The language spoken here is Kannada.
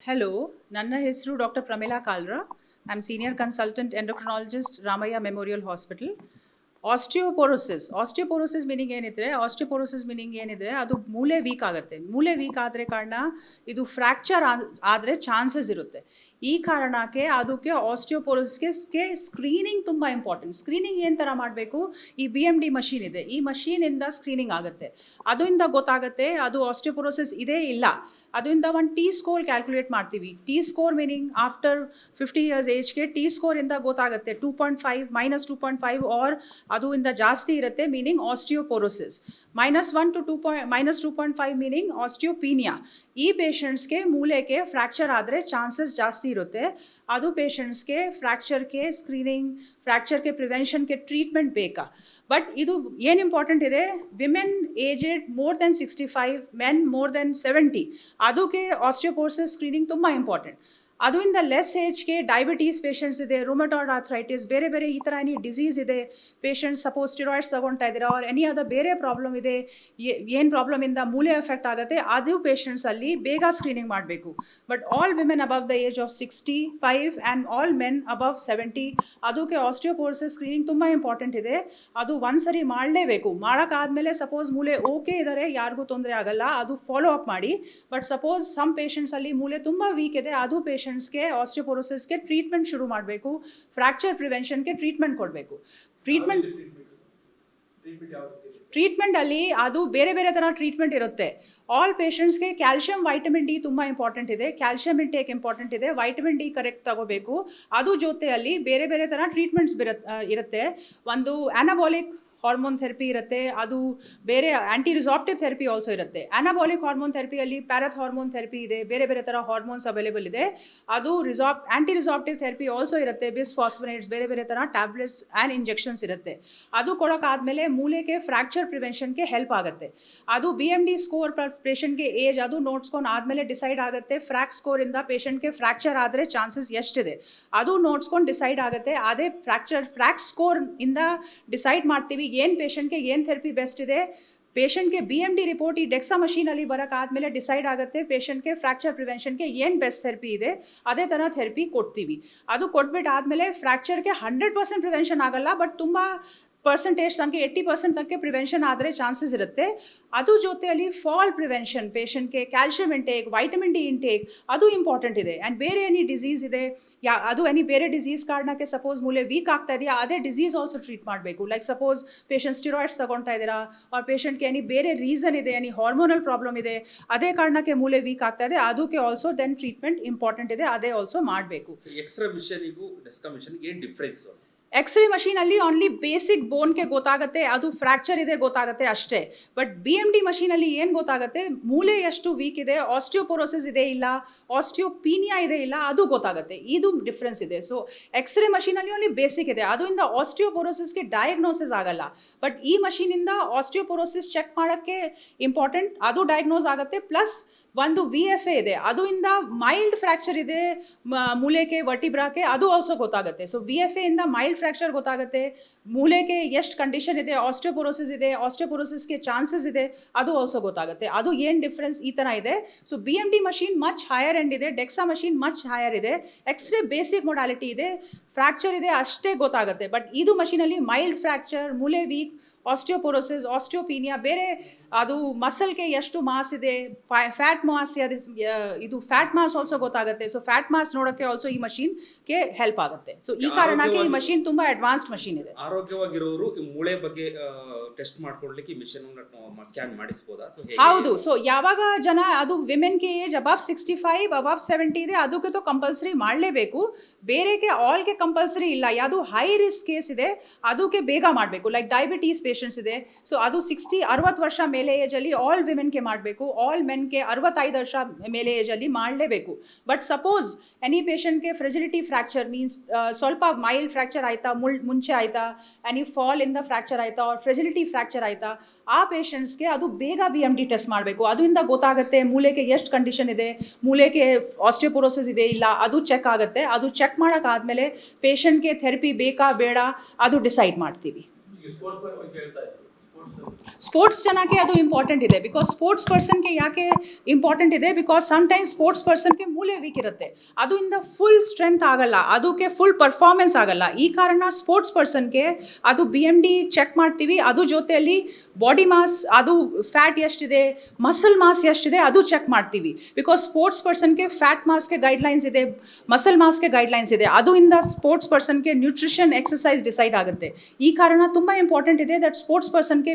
ಹಲೋ ನನ್ನ ಹೆಸರು doctor Pramila Kalra I am senior consultant endocrinologist Ramaiah Memorial Hospital osteoporosis osteoporosis meaning ಏನಿದ್ರೆ osteoporosis meaning ಏನಿದ್ರೆ, ಅದು ಮೂಳೆ ವೀಕ್ ಆಗುತ್ತೆ. ಮೂಳೆ ವೀಕ್ ಆದರೆ ಕಾರಣ ಇದು ಫ್ರ್ಯಾಕ್ಚರ್ ಆದರೆ ಚಾನ್ಸಸ್ ಇರುತ್ತೆ. ಈ ಕಾರಣಕ್ಕೆ ಅದಕ್ಕೆ ಆಸ್ಟಿಯೋಪೋರೋಸಿಸ್ಗೆ ಸ್ಕ್ರೀನಿಂಗ್ ತುಂಬ ಇಂಪಾರ್ಟೆಂಟ್ ಸ್ಕ್ರೀನಿಂಗ್ ಏನು ಥರ ಮಾಡಬೇಕು? ಈ ಬಿ ಎಂ ಡಿ ಮಷೀನ್ ಇದೆ. ಈ ಮಷೀನಿಂದ ಸ್ಕ್ರೀನಿಂಗ್ ಆಗುತ್ತೆ. ಅದರಿಂದ ಗೊತ್ತಾಗುತ್ತೆ, ಅದು ಆಸ್ಟಿಯೋಪೋರೋಸಿಸ್ ಇದೆ ಇಲ್ಲ. ಅದರಿಂದ ಒಂದು ಟಿ ಸ್ಕೋರ್ ಕ್ಯಾಲ್ಕುಲೇಟ್ ಮಾಡ್ತೀವಿ. T score meaning after fifty years ಏಜ್ಗೆ T ಸ್ಕೋರಿಂದ ಗೊತ್ತಾಗುತ್ತೆ. Two point five minus two point five or ಅದು ಇಂದ ಜಾಸ್ತಿ ಇರುತ್ತೆ meaning osteoporosis minus one to two point minus two point five meaning osteopenia ಈ ಪೇಷಂಟ್ಸ್ಗೆ ಮೂಳೆಗೆ ಫ್ರ್ಯಾಕ್ಚರ್ ಆದರೆ ಚಾನ್ಸಸ್ ಜಾಸ್ತಿ ಇರುತ್ತೆ. ಅದು ಪೇಷಂಟ್ಸ್ಗೆ ಫ್ರ್ಯಾಕ್ಚರ್ಗೆ ಸ್ಕ್ರೀನಿಂಗ್ ಫ್ರ್ಯಾಕ್ಚರ್ಗೆ ಪ್ರಿವೆನ್ಷನ್ಗೆ ಟ್ರೀಟ್ಮೆಂಟ್ ಬೇಕಾ? ಬಟ್ ಇದು ಏನು ಇಂಪಾರ್ಟೆಂಟ್ ಇದೆ? Women aged more than sixty five men more than seventy ಅದಕ್ಕೆ ಆಸ್ಟಿಯೋಪೋರ್ಸಿಸ್ ಸ್ಕ್ರೀನಿಂಗ್ ತುಂಬ ಇಂಪಾರ್ಟೆಂಟ್ ಅದರಿಂದ ಲೆಸ್ ಏಜ್ಗೆ ಡಯಾಬಿಟೀಸ್ ಪೇಷಂಟ್ಸ್ ಇದೆ ರೂಮಟಾಯ್ಡ್ ಆಥ್ರೈಟಿಸ್ ಬೇರೆ ಬೇರೆ ಈ ಥರ ಎನಿ ಡಿಸೀಸ್ ಇದೆ ಪೇಷಂಟ್ಸ್ ಸಪೋಸ್ ಸ್ಟಿರಾಯ್ಡ್ಸ್ ತಗೊಳ್ತಾ ಇದ್ದೀರಾ ಅವ್ರು ಎನಿ ಅದರ್ ಬೇರೆ ಪ್ರಾಬ್ಲಮ್ ಇದೆ ಏನು ಪ್ರಾಬ್ಲಮಿಂದ ಮೂಲೆ ಎಫೆಕ್ಟ್ ಆಗುತ್ತೆ, ಅದು ಪೇಷಂಟ್ಸಲ್ಲಿ ಬೇಗ ಸ್ಕ್ರೀನಿಂಗ್ ಮಾಡಬೇಕು. But all women above the age of sixty five and all men above seventy ಅದಕ್ಕೆ ಆಸ್ಟಿಯೋಪೋರ್ಸಸ್ ಸ್ಕ್ರೀನಿಂಗ್ ತುಂಬ ಇಂಪಾರ್ಟೆಂಟ್ ಇದೆ. ಅದು ಒಂದು ಸರಿ ಮಾಡಲೇಬೇಕು. ಮಾಡೋಕ್ಕಾದ್ಮೇಲೆ ಸಪೋಸ್ ಮೂಲೆ ಓಕೆ ಇದ್ದಾರೆ ಯಾರಿಗೂ ತೊಂದರೆ ಆಗಲ್ಲ, ಅದು ಫಾಲೋ ಅಪ್ ಮಾಡಿ. ಬಟ್ ಸಪೋಸ್ ಸಮ್ ಪೇಷಂಟ್ಸಲ್ಲಿ ಮೂಲೆ ತುಂಬ ವೀಕ್ ಇದೆ, ಅದು ಪೇಷಂಟ್ಸ್ಗೆ ಆಸ್ಟಿಯೋಪೋರೋಸಿಸ್ಗೆ ಟ್ರೀಟ್ಮೆಂಟ್ ಶುರು ಮಾಡಬೇಕು ಫ್ರ್ಯಾಕ್ಚರ್ ಪ್ರಿವೆನ್ಷನ್ಗೆ ಟ್ರೀಟ್ಮೆಂಟ್ ಕೊಡಬೇಕು. ಟ್ರೀಟ್ಮೆಂಟ್ ಟ್ರೀಟ್ಮೆಂಟ್ ಅಲ್ಲಿ ಅದು ಬೇರೆ ಬೇರೆ ಥರ ಟ್ರೀಟ್ಮೆಂಟ್ ಇರುತ್ತೆ. ಆಲ್ ಪೇಷಂಟ್ಸ್ಗೆ ಕ್ಯಾಲ್ಶಿಯಂ ವೈಟಮಿನ್ ಡಿ ತುಂಬ ಇಂಪಾರ್ಟೆಂಟ್ ಇದೆ. ಕ್ಯಾಲ್ಶಿಯಂ ಇಂಟೇಕ್ ಇಂಪಾರ್ಟೆಂಟ್ ಇದೆ. ವೈಟಮಿನ್ ಡಿ ಕರೆಕ್ಟ್ ತಗೋಬೇಕು. ಅದು ಜೊತೆಯಲ್ಲಿ ಬೇರೆ ಬೇರೆ ಥರ ಟ್ರೀಟ್ಮೆಂಟ್ಸ್ ಇರುತ್ತೆ. ಒಂದು ಆನಬಾಲಿಕ್ ಹಾರ್ಮೋನ್ ಥೆರಪಿ ಇರುತ್ತೆ, ಅದು ಬೇರೆ ಆ್ಯಂಟಿ ರಿಸಾಪ್ಟಿವ್ ಥೆರಪಿ ಆಲ್ಸೋ ಇರುತ್ತೆ. ಅನಾಬಾಲಿಕ್ ಹಾರ್ಮೋನ್ ಥೆರಪಿಯಲ್ಲಿ ಪ್ಯಾರತ್ ಹಾರ್ಮೋನ್ ಥೆರಪಿ ಇದೆ, ಬೇರೆ ಬೇರೆ ಥರ ಹಾರ್ಮೋನ್ಸ್ ಅವೈಲೇಬಲ್ ಇದೆ. ಅದು ರಿಸಾಪ್ ಆ್ಯಂಟಿ ರಿಸಾಪ್ಟಿವ್ ಥೆರಪಿ ಆಲ್ಸೋ ಇರುತ್ತೆ, ಬಿಸ್ ಫಾಸ್ಫನೇಟ್ಸ್ ಬೇರೆ ಬೇರೆ ಥರ ಟ್ಯಾಬ್ಲೆಟ್ಸ್ ಆ್ಯಂಡ್ ಇಂಜೆಕ್ಷನ್ಸ್ ಇರುತ್ತೆ. ಅದು ಕೊಡೋಕ್ಕಾದ್ಮೇಲೆ ಮೂಲೆಗೆ ಫ್ರ್ಯಾಕ್ಚರ್ ಪ್ರಿವೆನ್ಷನ್ಗೆ ಹೆಲ್ಪ್ ಆಗುತ್ತೆ. ಅದು ಬಿ ಎಂ ಡಿ ಸ್ಕೋರ್ ಪೇಷಂಟ್ಗೆ ಏಜ್ ಅದು ನೋಡ್ಸ್ಕೊಂಡು ಆದಮೇಲೆ ಡಿಸೈಡ್ ಆಗುತ್ತೆ ಫ್ರ್ಯಾಕ್ ಸ್ಕೋರಿಂದ ಪೇಷಂಟ್ಗೆ ಫ್ರ್ಯಾಕ್ಚರ್ ಆದರೆ ಚಾನ್ಸಸ್ ಎಷ್ಟಿದೆ. ಅದು ನೋಡ್ಸ್ಕೊಂಡು ಡಿಸೈಡ್ ಆಗುತ್ತೆ, ಅದೇ ಫ್ರ್ಯಾಕ್ಚರ್ ಫ್ರ್ಯಾಕ್ ಸ್ಕೋರ್ ಇಂದ ಡಿಸೈಡ್ ಮಾಡ್ತೀವಿ ಏನು ಪೇಷಂಟ್ಗೆ ಏನು ಥೆರಪಿ ಬೆಸ್ಟ್ ಇದೆ? ಪೇಷಂಟ್ಗೆ ಬಿ ಎಂ ಡಿ ರಿಪೋರ್ಟ್ ಈ ಡೆಕ್ಸಾ ಮಷೀನಲ್ಲಿ ಬರೋಕ್ಕಾದ್ಮೇಲೆ ಡಿಸೈಡ್ ಆಗುತ್ತೆ ಪೇಷಂಟ್ಗೆ ಫ್ರ್ಯಾಕ್ಚರ್ ಪ್ರಿವೆನ್ಷನ್ಗೆ ಏನು ಬೆಸ್ಟ್ ಥೆರಪಿ ಇದೆ? ಅದೇ ಥರ ಥೆರಪಿ ಕೊಡ್ತೀವಿ. ಅದು ಕೊಟ್ಬಿಟ್ಟು ಆದಮೇಲೆ ಫ್ರ್ಯಾಕ್ಚರ್ಗೆ ಹಂಡ್ರೆಡ್ ಪರ್ಸೆಂಟ್ ಪ್ರಿವೆನ್ಷನ್ ಆಗಲ್ಲ ಬಟ್ ತುಂಬ ಪರ್ಸೆಂಟೇಜ್ ತನಕ ಏಯ್ಟಿ ಪರ್ಸೆಂಟ್ ತನಕ ಪ್ರಿವೆನ್ಷನ್ ಆದರೆ ಚಾನ್ಸಸ್ ಇರುತ್ತೆ. ಅದು ಜೊತೆಯಲ್ಲಿ ಫಾಲ್ ಪ್ರಿವೆನ್ಷನ್ ಪೇಷಂಟ್ಗೆ calcium intake vitamin D intake ಅದು ಇಂಪಾರ್ಟೆಂಟ್ ಇದೆ. ಆ್ಯಂಡ್ ಬೇರೆ ಎನಿ ಡಿಸೀಸ್ ಇದೆ, ಯಾ, ಅದು ಎನಿ ಬೇರೆ ಡಿಸೀಸ್ ಕಾರಣಕ್ಕೆ ಸಪೋಸ್ ಮೂಲೆ ವೀಕ್ ಆಗ್ತಾ ಇದೆಯಾ, ಅದೇ ಡಿಸೀಸ್ ಆಲ್ಸೋ ಟ್ರೀಟ್ ಮಾಡಬೇಕು. ಲೈಕ್ ಸಪೋಸ್ ಪೇಷಂಟ್ ಸ್ಟಿರಾಯ್ಡ್ಸ್ ತಗೊಳ್ತಾ ಇದ್ದೀರಾ ಆರ್ ಪೇಷಂಟ್ಗೆ ಎನಿ ಬೇರೆ ರೀಸನ್ ಇದೆ ಎನಿ ಹಾರ್ಮೋನಲ್ ಪ್ರಾಬ್ಲಮ್ ಇದೆ, ಅದೇ ಕಾರಣಕ್ಕೆ ಮೂಲೆ ವೀಕ್ ಆಗ್ತಾ ಇದೆ, ಅದಕ್ಕೆ ಆಲ್ಸೋ ದೆನ್ ಟ್ರೀಟ್ಮೆಂಟ್ ಇಂಪಾರ್ಟೆಂಟ್ ಇದೆ, ಅದೇ ಆಲ್ಸೋ ಮಾಡಬೇಕು. ಎಕ್ಸ್ಟ್ರಾ ಮಿಷನಿಗೂ ಡೆಸ್ಕಾ ಏನು ಡಿಫ್ರೆನ್ಸ್ ಎಕ್ಸ್ರೇ ಮಷೀನಲ್ಲಿ ಓನ್ಲಿ ಬೇಸಿಕ್ ಬೋನ್ಗೆ ಗೊತ್ತಾಗುತ್ತೆ, ಅದು ಫ್ರ್ಯಾಕ್ಚರ್ ಇದೆ ಗೊತ್ತಾಗುತ್ತೆ ಅಷ್ಟೇ. ಬಟ್ ಬಿ ಎಂ ಡಿ ಮಷೀನಲ್ಲಿ ಏನು ಗೊತ್ತಾಗುತ್ತೆ ಮೂಳೆ ಎಷ್ಟು ವೀಕ್ ಇದೆ ಆಸ್ಟಿಯೋಪೊರೋಸಿಸ್ ಇದೆ ಇಲ್ಲ ಆಸ್ಟಿಯೋಪೀನಿಯಾ ಇದೆ ಇಲ್ಲ, ಅದು ಗೊತ್ತಾಗುತ್ತೆ. ಇದು ಡಿಫ್ರೆನ್ಸ್ ಇದೆ. ಸೊ ಎಕ್ಸ್ರೇ ಮಷೀನಲ್ಲಿ ಓನ್ಲಿ ಬೇಸಿಕ್ ಇದೆ. ಅದರಿಂದ ಆಸ್ಟಿಯೋಪೊರೋಸಿಸ್ಗೆ ಡಯಾಗ್ನೋಸಿಸ್ ಆಗಲ್ಲ. ಬಟ್ ಈ ಮಷೀನಿಂದ ಆಸ್ಟಿಯೋಪೊರೋಸಿಸ್ ಚೆಕ್ ಮಾಡೋಕ್ಕೆ ಇಂಪಾರ್ಟೆಂಟ್ ಅದು ಡಯಾಗ್ನೋಸ್ ಆಗುತ್ತೆ. ಪ್ಲಸ್ ಒಂದು ವಿ ಎಫ್ ಎ ಇದೆ. ಅದರಿಂದ ಮೈಲ್ಡ್ ಫ್ರ್ಯಾಕ್ಚರ್ ಇದೆ ಮೂಳೆಗೆ ವರ್ಟಿಬ್ರಾಕ್ಕೆ ಅದು ಆಲ್ಸೋ ಗೊತ್ತಾಗುತ್ತೆ. ಸೊ ವಿ ಎಫ್ ಎಯಿಂದ ಮೈಲ್ಡ್ ಫ್ರ್ಯಾಕ್ಚರ್ ಗೊತ್ತಾಗುತ್ತೆ. ಮೂಳೆಗೆ ಎಷ್ಟು ಕಂಡೀಷನ್ ಇದೆ ಆಸ್ಟಿಯೋಪೊರೋಸಿಸ್ ಇದೆ ಆಸ್ಟಿಯೋಪೊರೋಸಿಸ್ಗೆ ಚಾನ್ಸಸ್ ಇದೆ, ಅದು ಆಲ್ಸೋ ಗೊತ್ತಾಗುತ್ತೆ. ಅದು ಏನು ಡಿಫ್ರೆನ್ಸ್ ಈ ಥರ ಇದೆ. So B M D machine much higher end ಇದೆ ಡೆಕ್ಸಾ ಮಷೀನ್ ಮಚ್ ಹೈಯರ್ ಇದೆ. ಎಕ್ಸ್ರೇ ಬೇಸಿಕ್ ಮೊಡಾಲಿಟಿ ಇದೆ ಫ್ರ್ಯಾಕ್ಚರ್ ಇದೆ, ಅಷ್ಟೇ ಗೊತ್ತಾಗುತ್ತೆ. ಬಟ್ ಇದು ಮಷೀನಲ್ಲಿ ಮೈಲ್ಡ್ ಫ್ರ್ಯಾಕ್ಚರ್ ಮೂಳೆ ವೀಕ್ ಆಸ್ಟಿಯೋಪೊರೋಸಿಸ್ ಆಸ್ಟಿಯೋಪೀನಿಯಾ ಬೇರೆ ಅದು ಮಸಲ್ಗೆ ಎಷ್ಟು ಮಾಸ್ ಇದೆ ಫ್ಯಾಟ್ ಮಾಸ್ ಇದು ಫ್ಯಾಟ್ ಮಾಸ್ ಆಲ್ಸೋ ಗೊತ್ತಾಗುತ್ತೆ. ಸೊ ಫ್ಯಾಟ್ ಮಾಸ್ ನೋಡೋಕ್ಕೆ ಆಲ್ಸೋ ಈ ಮಷೀನ್ಗೆ ಹೆಲ್ಪ್ ಆಗುತ್ತೆ. ಸೊ ಈ ಕಾರಣಕ್ಕೆ ಈ ಮಷೀನ್ ತುಂಬ ಅಡ್ವಾನ್ಸ್ಡ್ ಮಷೀನ್ ಇದೆ. ಆರೋಗ್ಯವಾಗಿರೋರು ಮೂಳೆ ಬಗ್ಗೆ ಟೆಸ್ಟ್ ಮಾಡ್ಕೊಳ್ಲಿಕ್ಕೆ ಈ ಮಿಷನ್ ಸ್ಕ್ಯಾನ್ ಮಾಡಿಸ್ಬೋದಾ? ಹೌದು. ಸೊ ಯಾವಾಗ ಜನ ಅದು ವಿಮೆನ್ಗೆ age above sixty five above seventy ಇದೆ ಅದಕ್ಕೆ ತೋ ಕಂಪಲ್ಸರಿ ಮಾಡಲೇಬೇಕು. ಬೇರೆಗೆ ಆಲ್ಗೆ ಕಂಪಲ್ಸರಿ ಇಲ್ಲ. ಯಾವುದು ಹೈ ರಿಸ್ಕ್ ಕೇಸ್ ಇದೆ ಅದಕ್ಕೆ ಬೇಗ ಮಾಡಬೇಕು. ಲೈಕ್ ಡಯಾಬಿಟೀಸ್ ಪೇಷಂಟ್ಸ್ ಇದೆ. ಸೊ ಅದು ಸಿಕ್ಸ್ಟಿ ಅರವತ್ತು ವರ್ಷ ಮೇಲೆ ಏಜಲ್ಲಿ ಆಲ್ ವಿಮೆನ್ಗೆ ಮಾಡಬೇಕು. ಆಲ್ ಮೆನ್ಗೆ ಅರವತ್ತೈದು ವರ್ಷ ಮೇಲೆ ಏಜಲ್ಲಿ ಮಾಡಲೇಬೇಕು. ಬಟ್ ಸಪೋಸ್ ಎನಿ ಪೇಷಂಟ್ಗೆ ಫ್ರೆಜಿಲಿಟಿ ಫ್ರ್ಯಾಕ್ಚರ್ ಮೀನ್ಸ್ ಸ್ವಲ್ಪ ಮೈಲ್ಡ್ ಫ್ರ್ಯಾಕ್ಚರ್ ಆಯ್ತಾ, ಮುಳ್, ಮುಂಚೆ ಆಯ್ತಾ ಎನಿ ಫಾಲ್ ಇಂದ ಫ್ರ್ಯಾಕ್ಚರ್ ಆಯ್ತಾ ಆರ್ ಫ್ರೆಜಿಲಿಟಿ ಫ್ರ್ಯಾಕ್ಚರ್ ಆಯ್ತಾ, ಆ ಪೇಷಂಟ್ಸ್ಗೆ ಅದು ಬೇಗ ಬಿ ಎಂ ಡಿ ಟೆಸ್ಟ್ ಮಾಡಬೇಕು. ಅದರಿಂದ ಗೊತ್ತಾಗುತ್ತೆ ಮೂಳೆಗೆ ಎಷ್ಟು ಕಂಡೀಷನ್ ಇದೆ ಮೂಳೆಗೆ ಆಸ್ಟಿಯೋಪೊರೋಸಿಸ್ ಇದೆ ಇಲ್ಲ, ಅದು ಚೆಕ್ ಆಗುತ್ತೆ. ಅದು ಚೆಕ್ ಮಾಡೋಕ್ಕಾದ್ಮೇಲೆ ಪೇಷಂಟ್ಗೆ ಥೆರಪಿ ಬೇಕಾ, ಬೇಡ, ಅದು ಡಿಸೈಡ್ ಮಾಡ್ತೀವಿ. ಈಗ ಸ್ಪೋರ್ಟ್ಸ್ ಬಗ್ಗೆ ಹೇಳ್ತಾ ಇದ್ರು ಸ್ಪೋರ್ಟ್ಸ್ ಜನಕ್ಕೆ ಅದು ಇಂಪಾರ್ಟೆಂಟ್ ಇದೆ. ಬಿಕಾಸ್ ಸ್ಪೋರ್ಟ್ಸ್ ಪರ್ಸನ್ಗೆ ಯಾಕೆ ಇಂಪಾರ್ಟೆಂಟ್ ಇದೆ? ಬಿಕಾಸ್ ಟೈಮ್ಸ್ ಸ್ಪೋರ್ಟ್ಸ್ ಪರ್ಸನ್ಗೆ ಮೂಲೆ ವೀಕ್ ಇರುತ್ತೆ. ಅದರಿಂದ ಫುಲ್ ಸ್ಟ್ರೆಂತ್ ಆಗಲ್ಲ. ಅದಕ್ಕೆ ಫುಲ್ ಪರ್ಫಾರ್ಮೆನ್ಸ್ ಆಗಲ್ಲ. ಈ ಕಾರಣ ಸ್ಪೋರ್ಟ್ಸ್ ಪರ್ಸನ್ಗೆ ಅದು ಬಿ ಎಂ ಡಿ ಚೆಕ್ ಮಾಡ್ತೀವಿ. ಅದು ಜೊತೆಯಲ್ಲಿ ಬಾಡಿ ಮಾಸ್ ಅದು ಫ್ಯಾಟ್ ಎಷ್ಟಿದೆ ಮಸಲ್ ಮಾಸ್ ಎಷ್ಟಿದೆ, ಅದು ಚೆಕ್ ಮಾಡ್ತೀವಿ. ಬಿಕಾಸ್ ಸ್ಪೋರ್ಟ್ಸ್ ಪರ್ಸನ್ಗೆ ಫ್ಯಾಟ್ ಮಾಸ್ಗೆ ಗೈಡ್ಲೈನ್ಸ್ ಇದೆ ಮಸಲ್ ಮಾಸ್ಗೆ ಗೈಡ್ಲೈನ್ಸ್ ಇದೆ. ಅದರಿಂದ ಸ್ಪೋರ್ಟ್ಸ್ ಪರ್ಸನ್ಗೆ ನ್ಯೂಟ್ರಿಷನ್ ಎಕ್ಸಸೈಸ್ ಡಿಸೈಡ್ ಆಗುತ್ತೆ. ಈ ಕಾರಣ ತುಂಬ ಇಂಪಾರ್ಟೆಂಟ್ ಇದೆ ದಟ್ ಸ್ಪೋರ್ಟ್ಸ್ ಪರ್ಸನ್ಗೆ